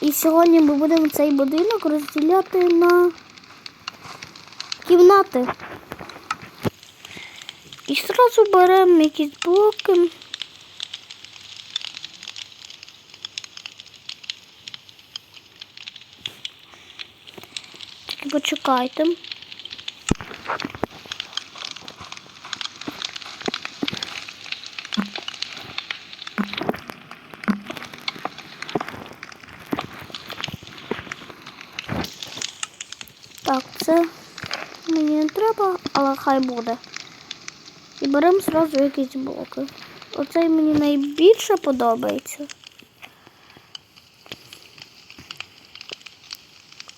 І сьогодні ми будемо цей будинок розділяти на кімнати. І одразу беремо якісь блоки. Почекайте. Так, це мені не треба, хай буде. І беремо зразу якісь блоки. Оцей мені найбільше подобається.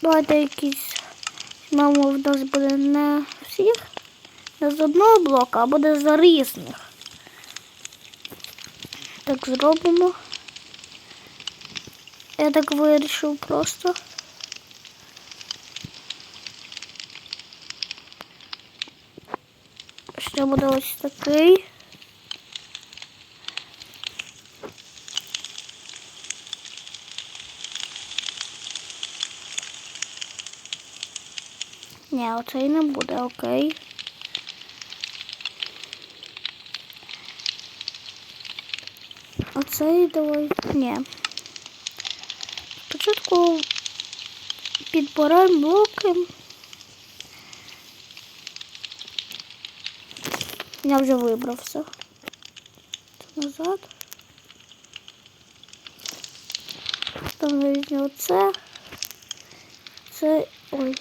Давайте якісь, мамо, в нас буде не всіх, не з одного блока, а буде з різних. Так зробимо. Я так вирішив просто. Ще буде ось такий. Ні, оцей не буде, окей. Оцей давай. Ні. Спочатку підбираємо блоки. Я вже вибрав все. Назад. Там візьмемо оце. Це. Ой.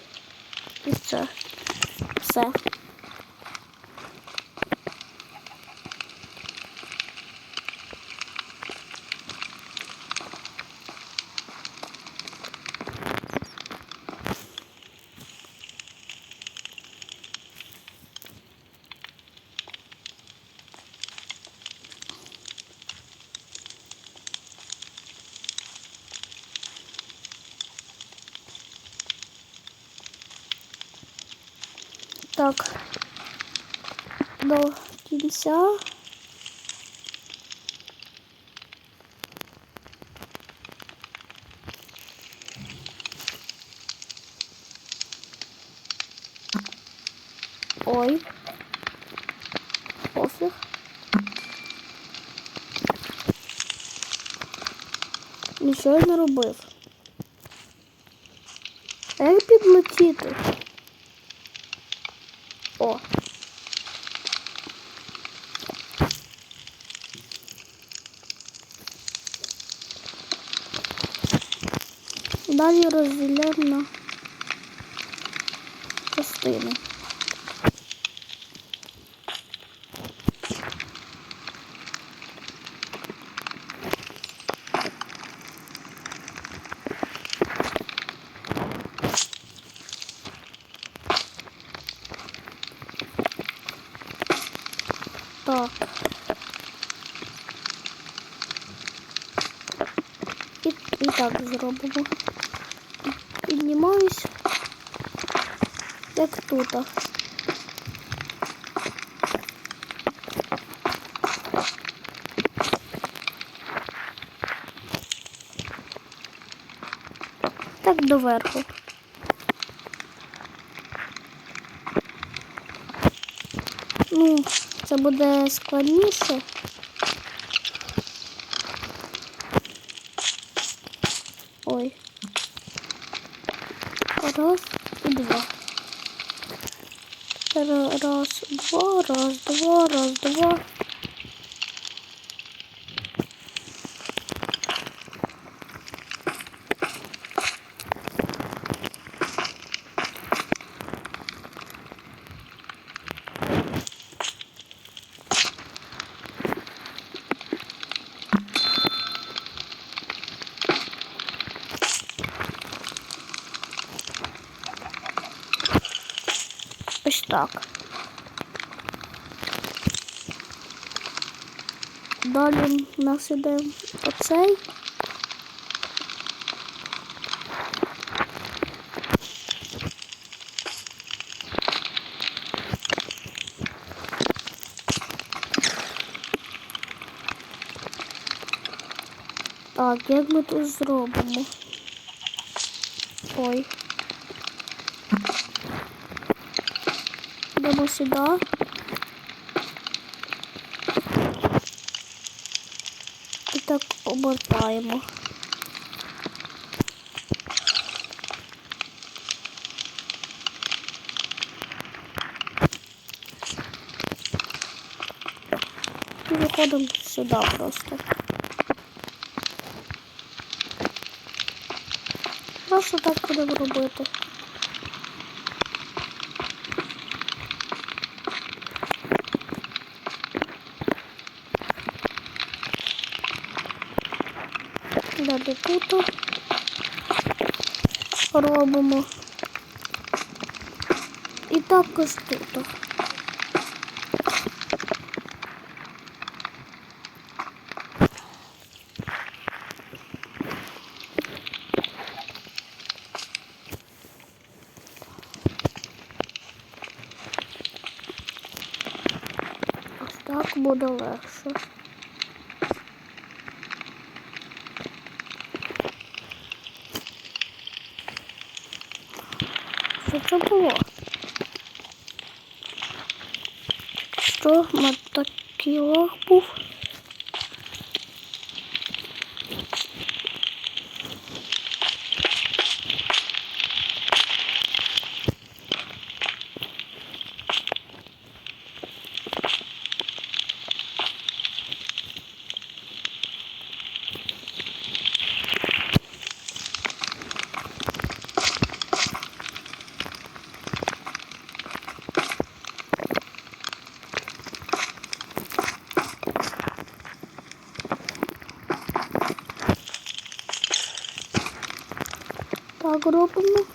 І це. Все. Так. До кінця. Ой. Пофіг. Нічого я не робив. А Як підлетіти? О. Далі розділяємо на частини. Так. І, і так зробимо. Піднімаюсь. Як тут. Так доверху. Ну, це буде складніше. Ой. Раз і два. Ра- Раз, два, раз, два, раз, два. Ось так. Далі у нас іде оцей. Так, як ми тут зробимо? Ой. Йдемо сюди. І так обертаємо. І виходимо сюди просто. Просто так будемо робити. Тут робимо. І також тут. Так буде легше. Що було? Що лох був? Так робимо.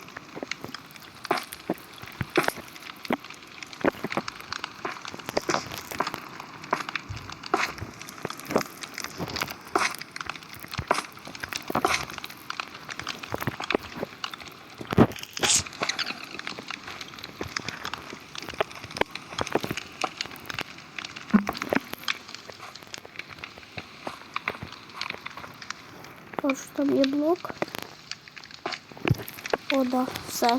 Ось там є блок. О, да, все.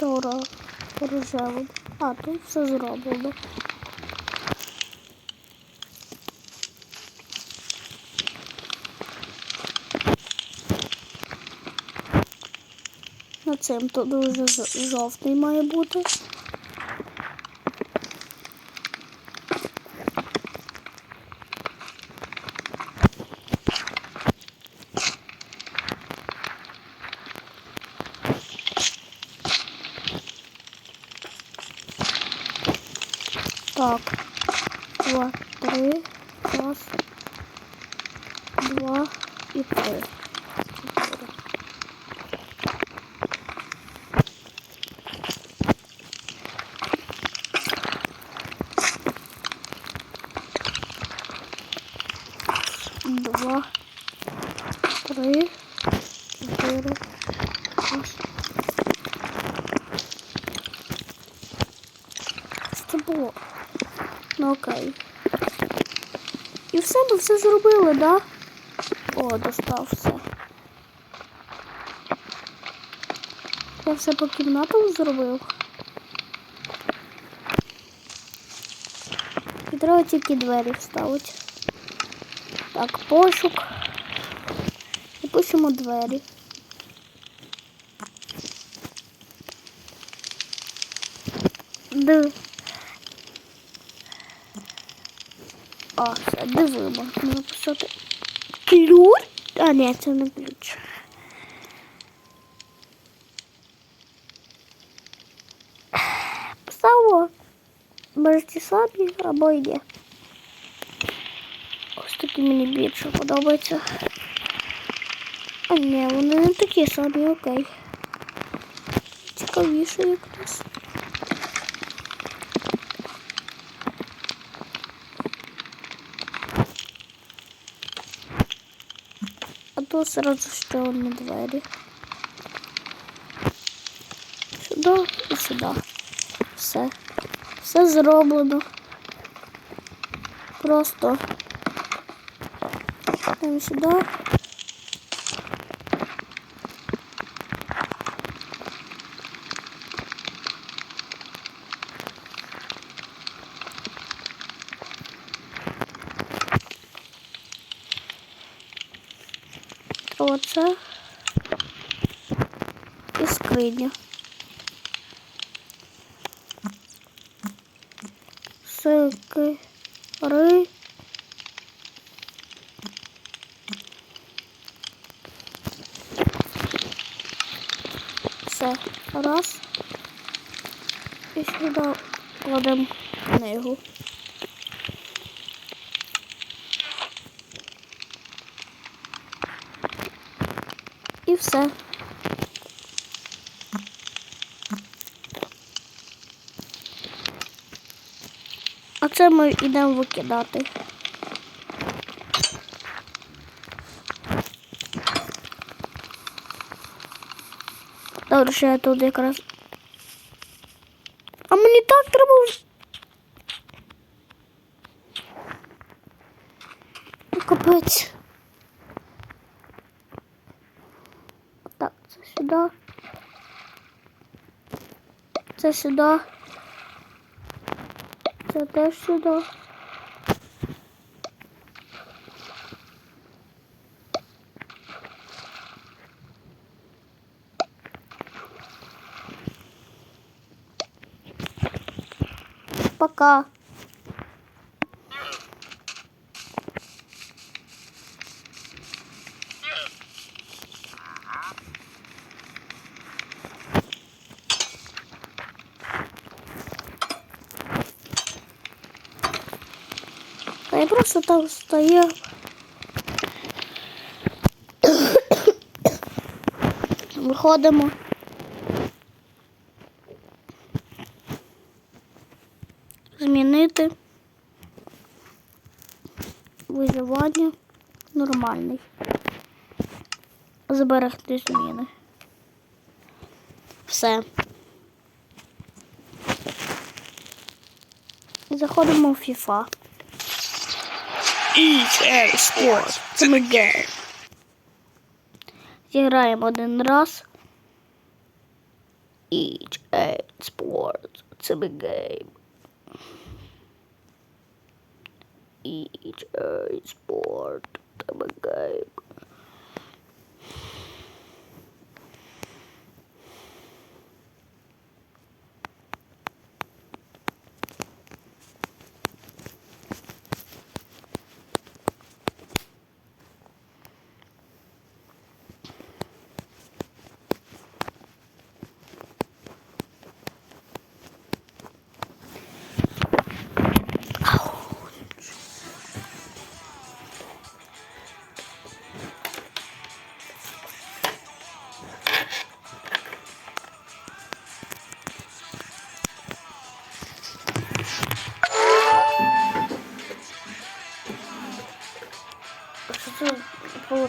Ура рожевий. А, тут все зроблено. Цим тут дуже жовтий має бути. Так. Два, три. Раз. Два і три. Чотири. Два. Три. Чотири. Раз. Що це було? Ну окей. І все, зробили, да? О, достав все. Я все по кімнатам зробив. І треба тільки двері вставити. Так, пошук. І пишемо двері. Д. А, все, дивимо. Можна написати ключ. А, ні, це не ключ. Писало. Можете самі або і ні. Ось такі мені більше подобаються. А ні, вони не такі самі, окей. Цікавіше якось. А Тут сразу ще одні двері. Сюди і сюди. Все. Все зроблено. Просто там сюди. Оце. І скриня. Сикри. Все. Раз. І сюди кладемо книгу. Все. А це ми йдемо викидати. Добре, що я тут якраз. А мені так треба. Капець. Так, це сюди. Це сюди. Це теж сюди. Пока. Я просто там стояв. Виходимо. Змінити. Виживання нормальний. Зберегти зміни. Все. Заходимо в FIFA. EA Sport. Це ми гейм. Зіграємо один раз. Each A Sport. Це ми гейм. Each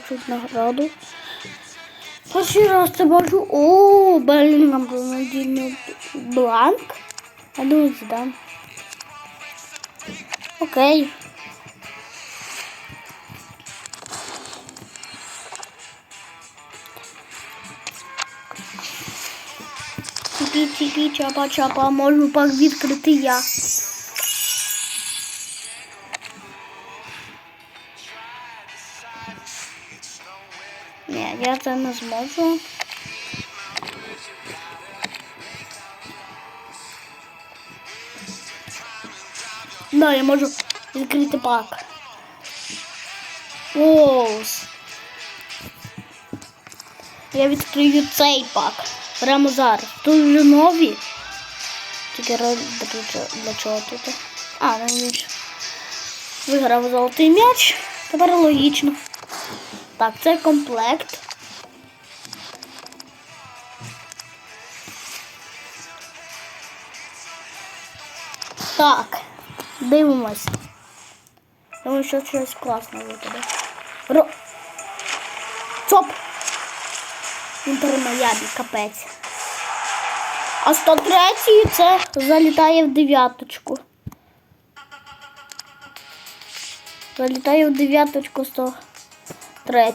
получить награду? Перший раз це бачу. О, Беллінгам Рональдінho бланк. Я думаю, здам. Окей. Чапа-чапа, можу пак відкрити я. Я це не зможу. Да, я можу відкрити пак. Оус. Я відкрию цей пак. Прямо зараз. Тут вже нові. Тільки для, чого- тут? А, ну ж виграв золотий м'яч. Тепер логічно. Так, це комплект. Так, дивимось. Думаю, що щось класне випаде. Ро... Цоп! Він перемаябі, капець. А 103 це залітає в дев'яточку. Залітає в дев'яточку 103.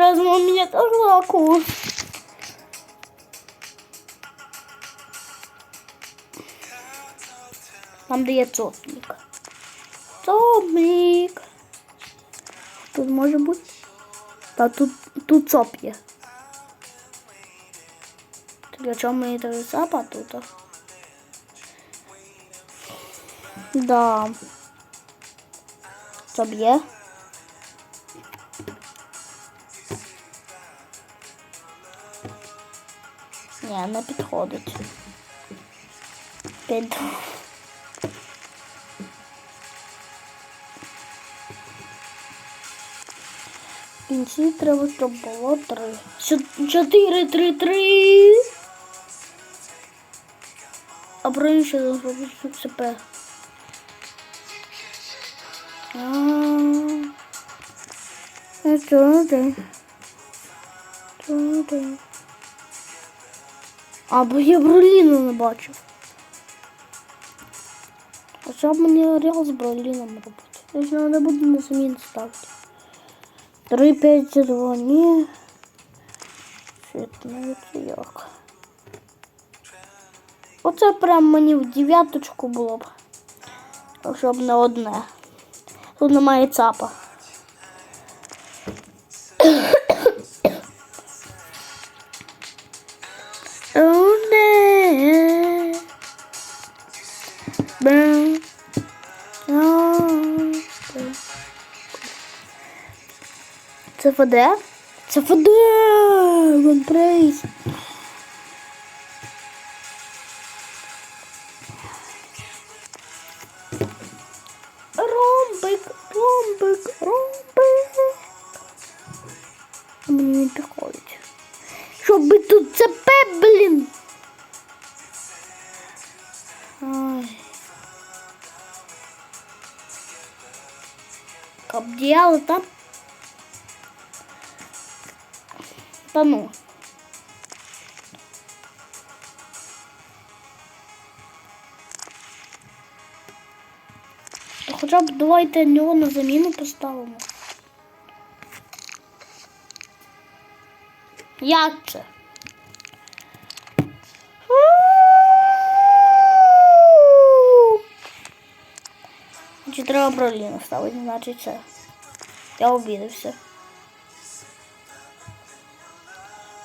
Интересно, у меня тоже лаку. Там де є цопник. Цопник. Тут може бути. Та тут, тут цоп є. Для чого мені треба цапа тут? Да. Цоп. Не підходить. Під... В кінці треба, щоб було три. Чо- Чотири, три, три. А про інше зробити ЦП. А що ти? Що ти? А, бо я Броліну не бачив. А що б мені орел з Броліном робити? Я ж не буду на замін ставити. 3, 5, 2, ні. Світ як. Оце прям мені в дев'яточку було б. Щоб не одне. Тут немає цапа. Це ФД? Це прейс. Ромбик, ромбик, ромбик. Мені не підходить. Щоб тут ЦП, блін. Ой. Кабдіяли там. Та ну. Та Хоча б давайте нього на заміну поставимо. Як це? Чи треба броліна ставити, значить це. Я обідався.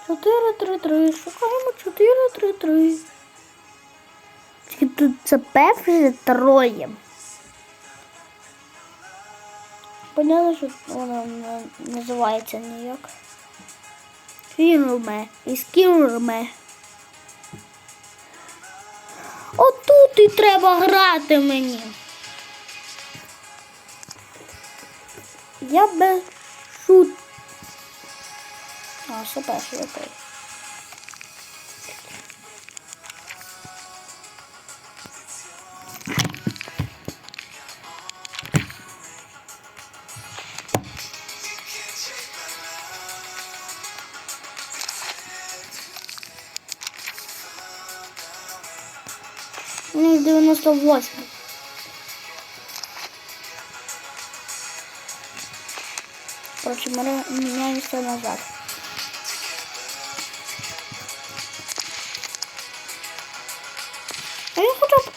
4-3-3, шукаємо 4-3-3. Тільки тут це вже троє. Понятно, що воно не називається ніяк. Фірме. Із кірме. Отут і треба грати мені. Я. А, все перший, окей. Ну, 98. Короче, мы меняемся назад. Я хоча б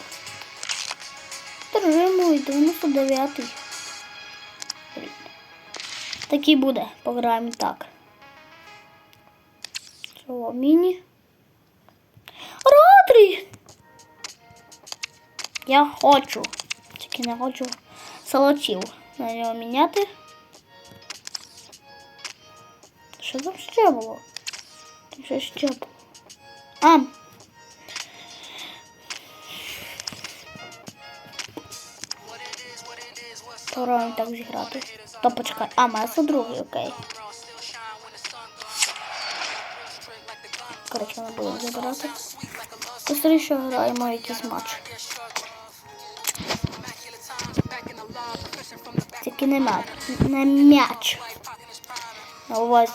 Держимо 99. Такий буде. Пограємо так. Цього міні. Родрі! Я хочу. Тільки не хочу салатів на нього міняти. Що там ще було? Там що ще було? А. Пора так зіграти. То почекай. А, Месо другий, окей. Коротше, не будемо забирати. Быстріше граємо якийсь матч. Тільки не м'яч. Не м'яч. На увазі.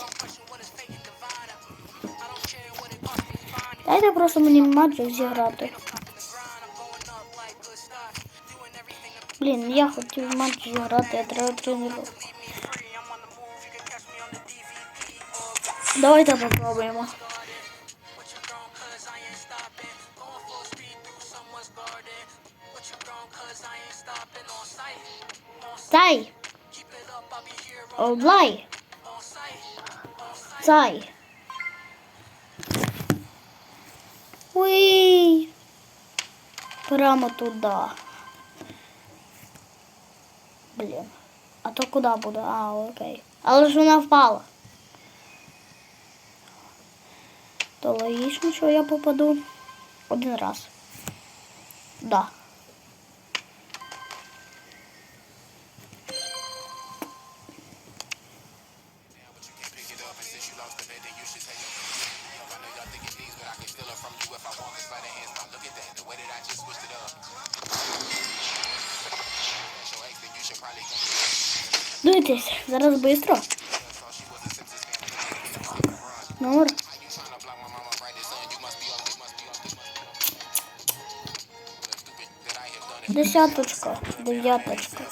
Дайте просто мені матч зіграти. Блін, я хотів матч зіграти, я треба тренувати. Давайте попробуємо. Цай! Облай! Цай! Уй! Прямо туда. Блін. А то куди буде? А, окей. Але ж вона впала. То логічно, що я попаду один раз. Да. Зараз швидко. Номер. Десяточка, дев'яточка.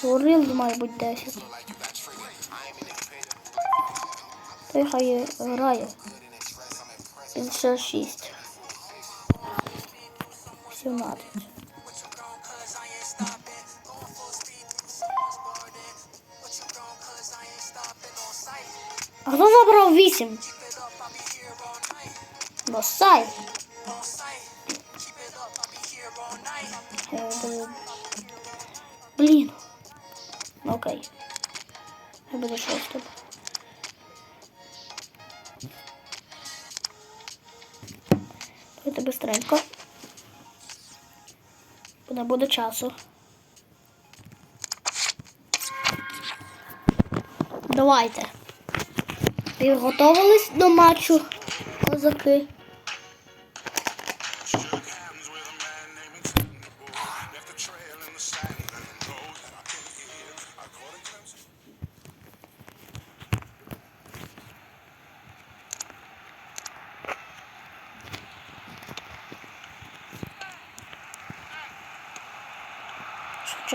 Сурил, мабуть, 10. Та й хай грає. 56. 17. А хто забрав 8? Босай. Буде часу. Давайте. Підготовились до матчу, козаки.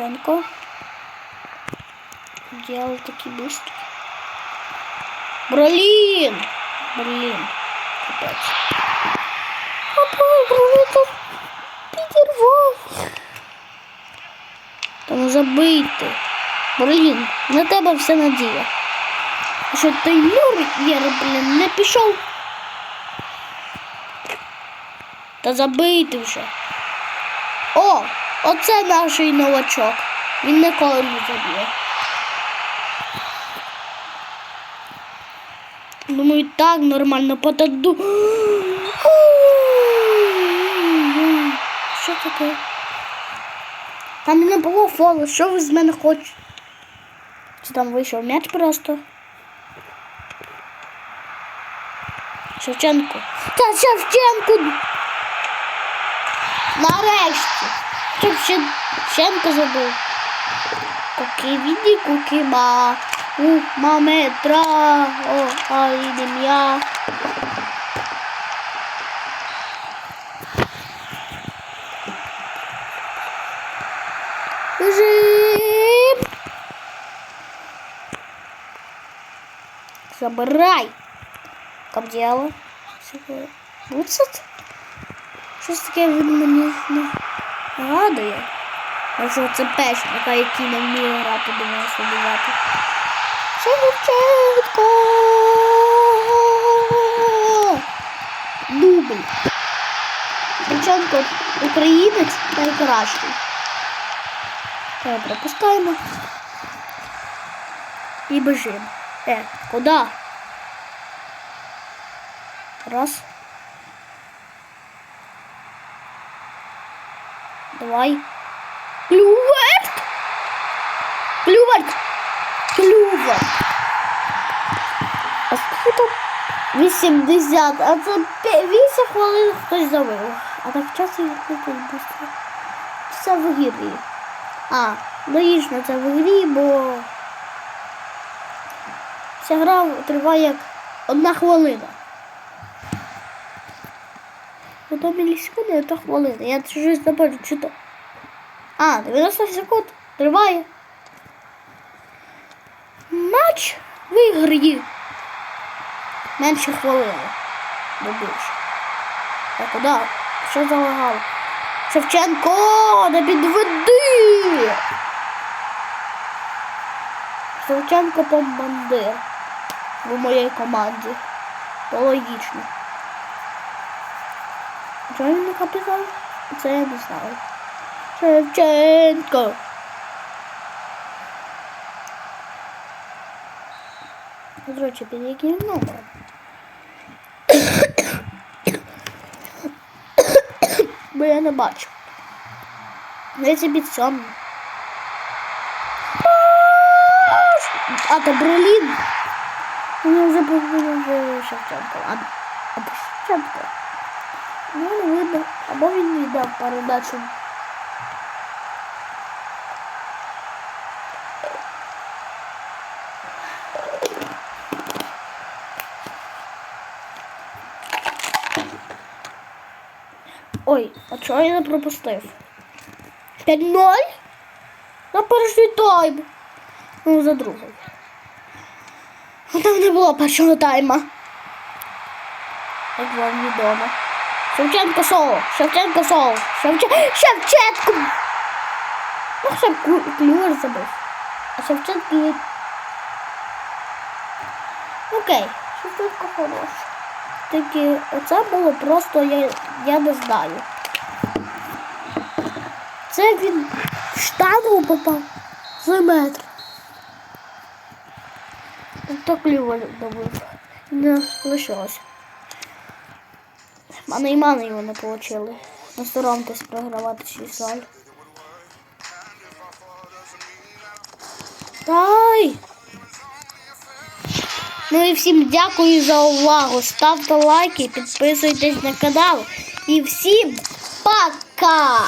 Шевченко. Делал такие быстрые. Блин! Блин. Капец. Папа, это підірвав. Там забити. Блін, на тебе вся надія. А Що Таймур є, блін, не пішов. Та забити вже. О, Оце наш новачок. Він ніколи не заб'є. Думаю, так нормально потаду. Що таке? Там не було фолу, що ви з мене хочете? Чи там вийшов м'яч просто? Шевченко. Та Шевченко! Нарешті! Шевченко. Куки віді, куки ма. У маметра, о, а йдем я. Бежим! Забирай! Как дело? Буцет? Таке він мені не нагадує. Може це печника, який не вміє грати до мене слідувати. Шевченко! Дубль. Шевченко українець найкращий. Та пропускаємо. І бежим. Е, куди? Раз. Давай. Плювет! Клювать! Клювать! А скільки там? 80, а це 8 хвилин хтось завив. А так часто їх не тут быстро. Це в грі. А, логічно, це в грі, бо ця гра триває як одна хвилина. Одна мілісекунда, одна хвилина. Я щось не чи то. А, 90 секунд триває. Матч в грі. Менше хвилини. Не більше. А куди? Що залагало? Шевченко, не підведи! Шевченко бомбандир в моїй команді. Логічно. Не капітан? Це я не знаю. Шевченко. До речі, під яким номером? Бо я не бачу. Здається, під сьомим. А, то Брелін. Мені вже вже Шевченко. А, або Шевченко. Ну, не видно. Або він не дав передачу. Ой, а чого я не пропустив? 5-0? На перший тайм. Ну, за другий. А там не було першого тайма. Як вам відомо. Шевченко соло, Шевченко соло, Шевченко, Шевченко! Ну, Шевченко клювер забив. А Шевченко є... Окей, Шевченко хороший. Тільки оце було просто, я, я не знаю. Це він в штангу попав з метр. То клюво добив. Не лишилось. Мани і мани його не отримали. Не соромтесь програвати 6 0 Дай! Ну і всім дякую за увагу. Ставте лайки, підписуйтесь на канал. І всім пока!